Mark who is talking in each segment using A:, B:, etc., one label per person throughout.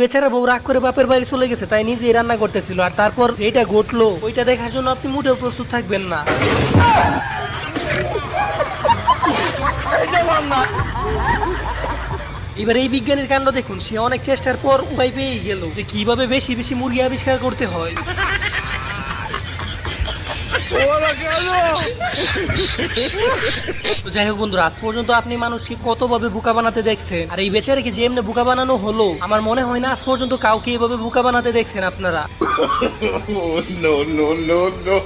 A: বেচারা বউ রাগ করে বাপের বাড়ি চলে গেছে, তাই নিজেই রান্না করতেছিল। আর তারপর যেটা ঘটলো, ওইটা দেখার জন্য আপনি মোটেও প্রস্তুত থাকবেন না। এবার এই বিজ্ঞানীর কাণ্ড দেখুন, সে অনেক চেষ্টার পর উপায় পেয়েই গেল যে কীভাবে বেশি বেশি মুরগি আবিষ্কার করতে হয়। তো যাই হোক বন্ধুরা আজ পর্যন্ত আপনি মানুষকে কতভাবে বোকা বানাতে দেখছেন? আর এই বেচারাকে যে এমনি বোকা বানানো হলো আমার মনে হয় না আজ পর্যন্ত কাউকে এভাবে বোকা বানাতে দেখছেন আপনারা।
B: No, no, no, no.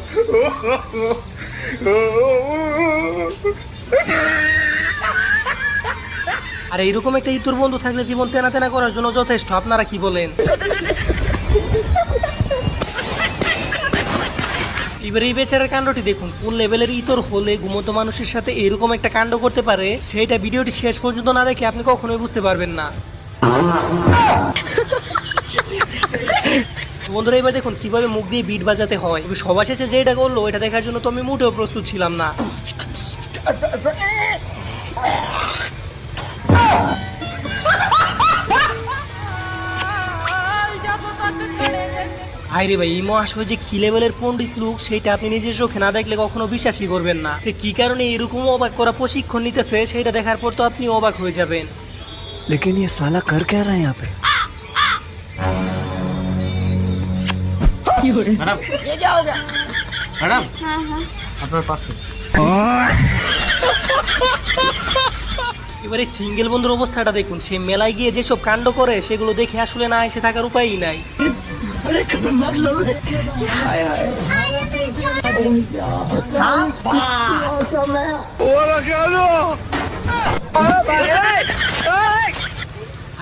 A: আর এইরকম একটা ইতুর বন্ধু থাকলে জীবন তেনা তেনা করার জন্য যথেষ্ট আপনারা কি বলেন? এবার এই বেচারার কাণ্ডটি দেখুন, কোন লেভেলের ইতর হলে ঘুমন্ত মানুষের সাথে এরকম একটা কাণ্ড করতে পারে, সেটা ভিডিওটি শেষ পর্যন্ত না দেখে আপনি কখনোই বুঝতে পারবেন না। বন্ধুরা, এবার দেখুন কীভাবে মুখ দিয়ে বিট বাজাতে হয়। সবার শেষে যেটা করল, এটা দেখার জন্য তো আমি মোটেও প্রস্তুত ছিলাম না। আরে ভাই এই মহাশয় যে কি লেভেলের পণ্ডিত লোক সেটা আপনি নিজের চোখে না দেখলে কখনো বিশ্বাসই করবেন না সে কি কারণে এরকম অবাক করা প্রশিক্ষণ নিতেছে সেটা দেখার পর তো আপনি অবাক হয়ে যাবেন
C: लेकिन ये साला कर क्या रहा है यहाँ पे
D: ম্যাডাম ম্যাডাম আপনার পাশে
A: এবারে সিঙ্গেল বন্ধুর অবস্থাটা দেখুন সে মেলায় গিয়ে যেসব কাণ্ড করে সেগুলো দেখে আসলে না এসে থাকার উপায়ই নাই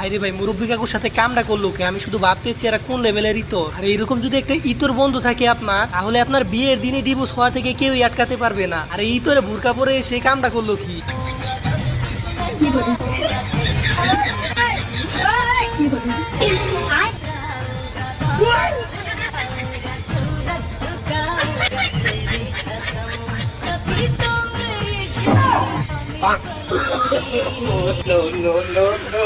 A: আরে ভাই, মুরব্বী কাকুর সাথে কামটা করল কে? আমি শুধু ভাবতেছি এরা কোন লেভেলের ইতর আর এরকম যদি একটা ইতর বন্ধু থাকে আপনার, তাহলে আপনার বিয়ের দিনে ডিভোর্স হওয়া থেকে কেউই আটকাতে পারবে না। আর এই ইতরে ভুরকা পরে সে কামটা করল কি?
B: No, no, no, no.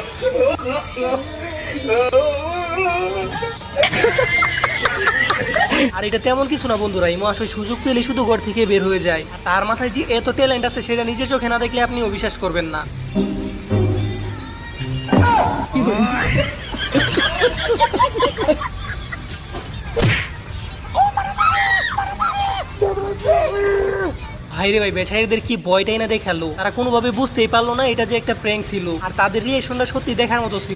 A: আর এটা তেমন কিছু না বন্ধুরা ইমো আসলে সুযোগ পেলে শুধু ঘর থেকে বের হয়ে যায় তার মাথায় যে এত ট্যালেন্ট আছে সেটা নিজে চোখে না দেখলে আপনি অবিশ্বাস করবেন না ভাইরে ভাই বেচারিদের কি বয়টাই না দেখাল? তারা কোনোভাবে বুঝতেই পারল না এটা যে একটা প্র্যাঙ্ক ছিল। আর তাদের রিয়েকশনটা সত্যি দেখার মতো ছিল।